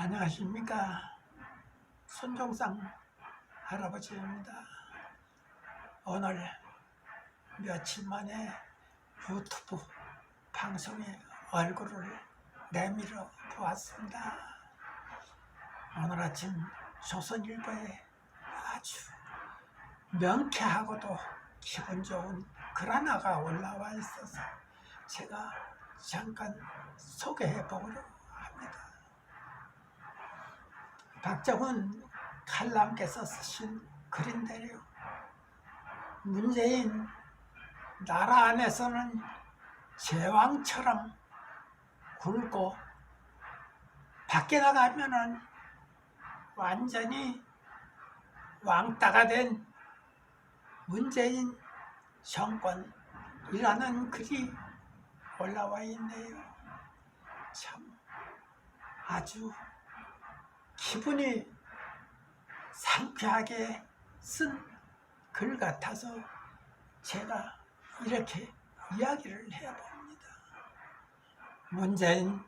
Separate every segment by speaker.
Speaker 1: 안녕하십니까. 손종상 할아버지입니다. 오늘 며칠 만에 유튜브 방송에 얼굴을 내밀어 보았습니다. 오늘 아침 조선일보에 아주 명쾌하고도 기분 좋은 글 하나가 올라와 있어서 제가 잠깐 소개해 보려고 합니다. 박정훈 칼람께서 쓰신 글인데요. 문재인 나라 안에서는 제왕처럼 굴고 밖에 나가면은 완전히 왕따가 된 문재인 정권이라는 글이 올라와 있네요. 참 아주 기분이 상쾌하게 쓴 글 같아서 제가 이렇게 이야기를 해봅니다. 문재인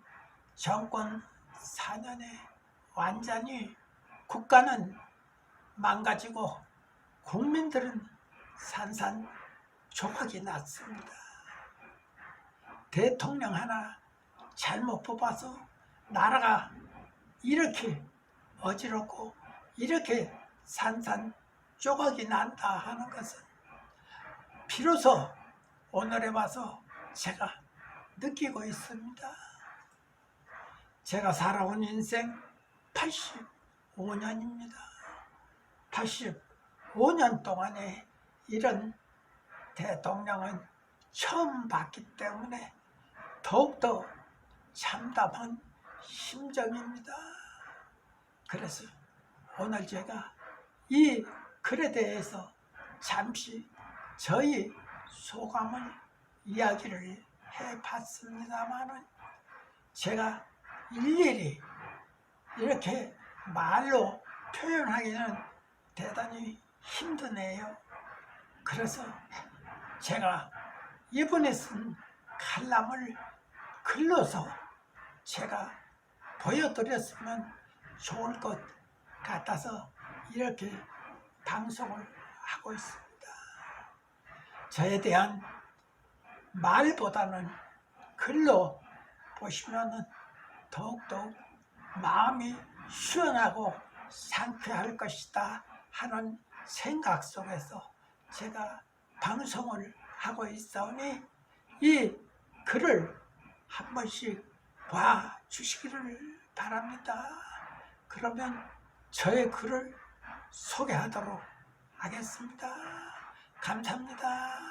Speaker 1: 정권 4년에 완전히 국가는 망가지고 국민들은 산산조각이 났습니다. 대통령 하나 잘못 뽑아서 나라가 이렇게 어지럽고 이렇게 산산 조각이 난다 하는 것은 비로소 오늘에 와서 제가 느끼고 있습니다. 제가 살아온 인생 85년입니다. 85년 동안에 이런 대통령은 처음 봤기 때문에 더욱더 참담한 심정입니다. 그래서 오늘 제가 이 글에 대해서 잠시 저희 소감을 이야기를 해봤습니다만은 제가 일일이 이렇게 말로 표현하기는 대단히 힘드네요. 그래서 제가 이번에 쓴 칼럼을 글로서 제가 보여드렸으면 좋을 것 같아서 이렇게 방송을 하고 있습니다. 저에 대한 말보다는 글로 보시면은 더욱더욱 마음이 시원하고 상쾌할 것이다 하는 생각 속에서 제가 방송을 하고 있사오니 이 글을 한 번씩 봐 주시기를 바랍니다. 그러면 저의 글을 소개하도록 하겠습니다. 감사합니다.